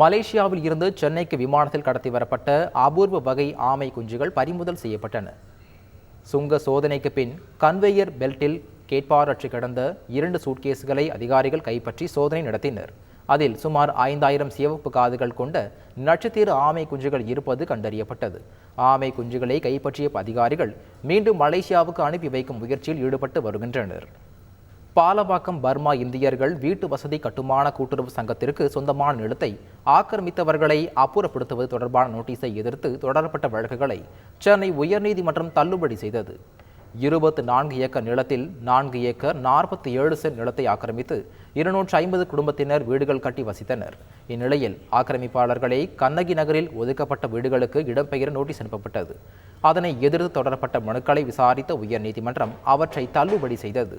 மலேசியாவில் இருந்து சென்னைக்கு விமானத்தில் கடத்தி வரப்பட்ட அபூர்வ வகை ஆமை குஞ்சுகள் பறிமுதல் செய்யப்பட்டன. சுங்க சோதனைக்கு பின் கன்வேயர் பெல்ட்டில் கேட்பாரற்று கிடந்த இரண்டு சூட்கேஸ்களை அதிகாரிகள் கைப்பற்றி சோதனை நடத்தினர். அதில் சுமார் ஐந்தாயிரம் சிவப்பு காதுகள் கொண்ட நட்சத்திர ஆமை குஞ்சுகள் இருப்பது கண்டறியப்பட்டது. ஆமை குஞ்சுகளை கைப்பற்றிய அதிகாரிகள் மீண்டும் மலேசியாவுக்கு அனுப்பி வைக்கும் முயற்சியில் ஈடுபட்டு வருகின்றனர். பாலவாக்கம் பர்மா இந்தியர்கள் வீட்டு வசதி கட்டுமான கூட்டுறவு சங்கத்திற்கு சொந்தமான நிலத்தை ஆக்கிரமித்தவர்களை அப்புறப்படுத்துவது தொடர்பான நோட்டீஸை எதிர்த்து தொடரப்பட்ட வழக்குகளை சென்னை உயர்நீதிமன்றம் தள்ளுபடி செய்தது. இருபத்து நான்கு ஏக்கர் நிலத்தில் நான்கு ஏக்கர் நாற்பத்தி ஏழு சென்ட் நிலத்தை ஆக்கிரமித்து இருநூற்றி ஐம்பது குடும்பத்தினர் வீடுகள் கட்டி வசித்தனர். இந்நிலையில் ஆக்கிரமிப்பாளர்களை கண்ணகி நகரில் ஒதுக்கப்பட்ட வீடுகளுக்கு இடம்பெயர நோட்டீஸ் அனுப்பப்பட்டது. அதனை எதிர்த்து தொடரப்பட்ட மனுக்களை விசாரித்த உயர்நீதிமன்றம் அவற்றை தள்ளுபடி செய்தது.